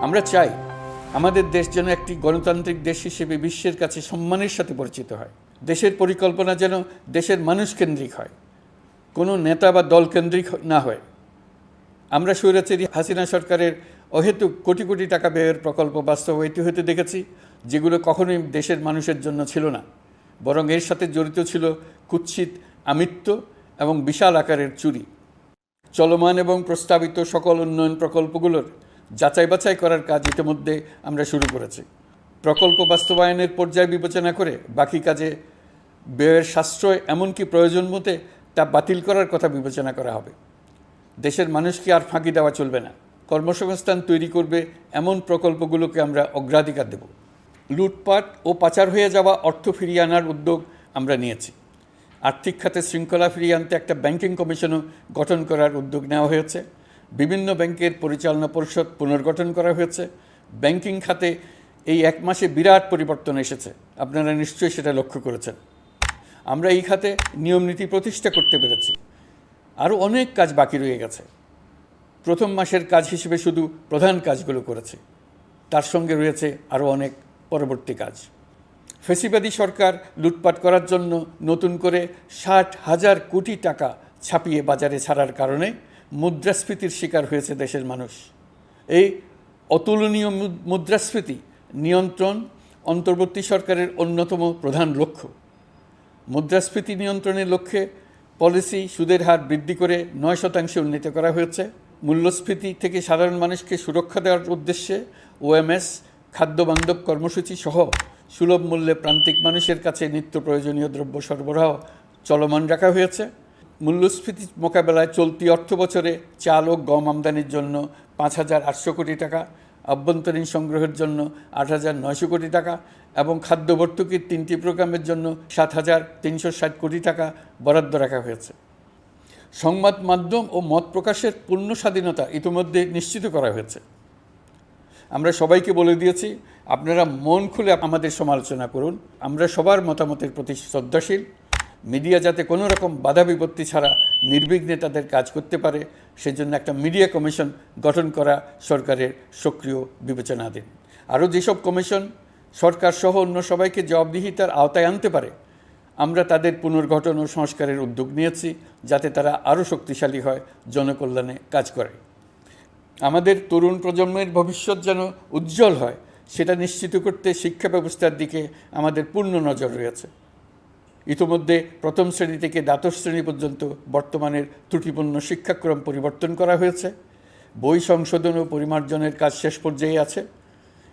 আমরা চাই আমাদের দেশ যেন একটি গণতান্ত্রিক দেশ হিসেবে বিশ্বের কাছে সম্মানের সাথে পরিচিত হয়। দেশের পরিকল্পনা যেন দেশের মানুষ কেন্দ্রিক হয়। কোনো নেতা বা দল কেন্দ্রিক না হয়। আমরা স্বৈরাচারী হাসিনা সরকারের অহেতুক কোটি কোটি টাকা ব্যয়ের প্রকল্প বাস্তবায়িত হতে দেখেছি, যেগুলো কখনোই দেশের মানুষের জন্য ছিল না। বরং এর সাথে জড়িত ছিল কুৎসিত আমিত্ব এবং বিশাল আকারের চুরি। চলমান এবং প্রস্তাবিত সকল উন্নয়ন প্রকল্পগুলোর যাচাই বাছাই করার কাজ ইতিমধ্যে আমরা শুরু করেছি। প্রকল্প বাস্তবায়নের পর্যায় বিবেচনা করে বাকি কাজে ব্যয়ের সাশ্রয় এমনকি প্রয়োজন মতে তা বাতিল করার কথা বিবেচনা করা হবে। দেশের মানুষকে আর ফাঁকি দেওয়া চলবে না। কর্মসংস্থান তৈরি করবে এমন প্রকল্পগুলোকে আমরা অগ্রাধিকার দেব। লুটপাট ও পাচার হয়ে যাওয়া অর্থ ফিরিয়ে আনার উদ্যোগ আমরা নিয়েছি। আর্থিক খাতে শৃঙ্খলা ফিরিয়ে আনতে একটা ব্যাংকিং কমিশনও গঠন করার উদ্যোগ নেওয়া হয়েছে। বিভিন্ন ব্যাংকের পরিচালনা পরিষদ পুনর্গঠন করা হয়েছে। ব্যাংকিং খাতে এই এক মাসে বিরাট পরিবর্তন এসেছে। আপনারা নিশ্চয়ই সেটা লক্ষ্য করেছেন। আমরা এই খাতে নিয়মনীতি প্রতিষ্ঠা করতে পেরেছি। আরও অনেক কাজ বাকি রয়ে গেছে। প্রথম মাসের কাজ হিসেবে শুধু প্রধান কাজগুলো করেছে। তার সঙ্গে রয়েছে আরও অনেক পরবর্তী কাজ। ফেসিবাদী সরকার লুটপাট করার জন্য নতুন করে ষাট হাজার কোটি টাকা ছাপিয়ে বাজারে ছাড়ার কারণে মুদ্রাস্ফীতির শিকার হয়েছে দেশের মানুষ। এই অতুলনীয় মুদ্রাস্ফীতি নিয়ন্ত্রণ অন্তর্বর্তী সরকারের অন্যতম প্রধান লক্ষ্য। মুদ্রাস্ফীতি নিয়ন্ত্রণের লক্ষ্যে পলিসি সুদের হার বৃদ্ধি করে নয় শতাংশে উন্নীত করা হয়েছে। মূল্যস্ফীতি থেকে সাধারণ মানুষকে সুরক্ষা দেওয়ার উদ্দেশ্যে ওএমএস খাদ্য বান্ধব কর্মসূচি সহ সুলভ মূল্যে প্রান্তিক মানুষের কাছে নিত্য প্রয়োজনীয় দ্রব্য সরবরাহ চলমান রাখা হয়েছে। মূল্যস্ফীতি মোকাবেলায় চলতি অর্থ বছরে চাল ও গম আমদানির জন্য পাঁচ হাজার আটশো কোটি টাকা, আভ্যন্তরীণ সংগ্রহের জন্য আট হাজার নয়শো কোটি টাকা এবং খাদ্য ভর্তুকির তিনটি প্রোগ্রামের জন্য সাত হাজার তিনশো ষাট কোটি টাকা বরাদ্দ রাখা হয়েছে। সংবাদ মাধ্যম ও মত প্রকাশের পূর্ণ স্বাধীনতা ইতিমধ্যে নিশ্চিত করা হয়েছে। আমরা সবাইকে বলে দিয়েছি, আপনারা মন খুলে আমাদের সমালোচনা করুন। আমরা সবার মতামতের প্রতি শ্রদ্ধাশীল। মিডিয়া যাতে কোনো রকম বাধা বিপত্তি ছাড়া নির্বিঘ্নে তাদের কাজ করতে পারে, সেজন্য একটা মিডিয়া কমিশন গঠন করা সরকারের সক্রিয় বিবেচনাধীন আরও যেসব কমিশন সরকার সহ অন্য সবাইকে জবাবদিহিতার আওতায় আনতে পারে, আমরা তাদের পুনর্গঠন ও সংস্কারের উদ্যোগ নিয়েছি, যাতে তারা আরও শক্তিশালী হয়, জনকল্যাণে কাজ করে। আমাদের তরুণ প্রজন্মের ভবিষ্যৎ যেন উজ্জ্বল হয়, সেটা নিশ্চিত করতে শিক্ষা ব্যবস্থার দিকে আমাদের পূর্ণ নজর রয়েছে। ইতোমধ্যে প্রথম শ্রেণি থেকে দ্বাদশ শ্রেণি পর্যন্ত বর্তমানের ত্রুটিপূর্ণ শিক্ষাক্রম পরিবর্তন করা হয়েছে। বই সংশোধন ও পরিমার্জনের কাজ শেষ পর্যায়ে আছে।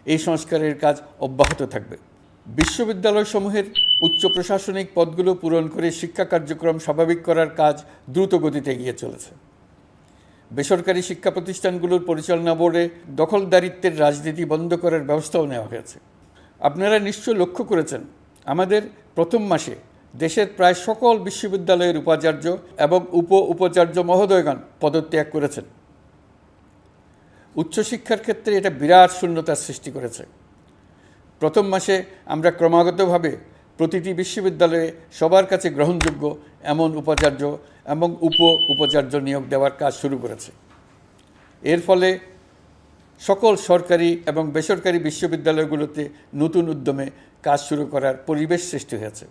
এই সংস্কারের কাজ অব্যাহত থাকবে। বিশ্ববিদ্যালয়সমূহের উচ্চ প্রশাসনিক পদগুলো পূরণ করে শিক্ষা কার্যক্রম স্বাভাবিক করার কাজ দ্রুত গতিতে এগিয়ে চলেছে। বেসরকারি শিক্ষা প্রতিষ্ঠানগুলোর পরিচালনা বোর্ডে দখলদারিত্বের রাজনীতি বন্ধ করার ব্যবস্থাও নেওয়া হয়েছে। আপনারা নিশ্চয় লক্ষ্য করেছেন, আমাদের প্রথম মাসে দেশের প্রায় সকল বিশ্ববিদ্যালয়ের উপাচার্য এবং উপ উপাচার্য মহোদয়গণ পদত্যাগ করেছেন। উচ্চশিক্ষার ক্ষেত্রে এটা বিরাট শূন্যতার সৃষ্টি করেছে। প্রথম মাসে আমরা ক্রমাগতভাবে প্রতিটি বিশ্ববিদ্যালয়ে সবার কাছে গ্রহণযোগ্য এমন উপাচার্য এবং উপ উপাচার্য নিয়োগ দেওয়ার কাজ শুরু করেছে। এর ফলে সকল সরকারি এবং বেসরকারি বিশ্ববিদ্যালয়গুলোতে নতুন উদ্যমে কাজ শুরু করার পরিবেশ সৃষ্টি হয়েছে।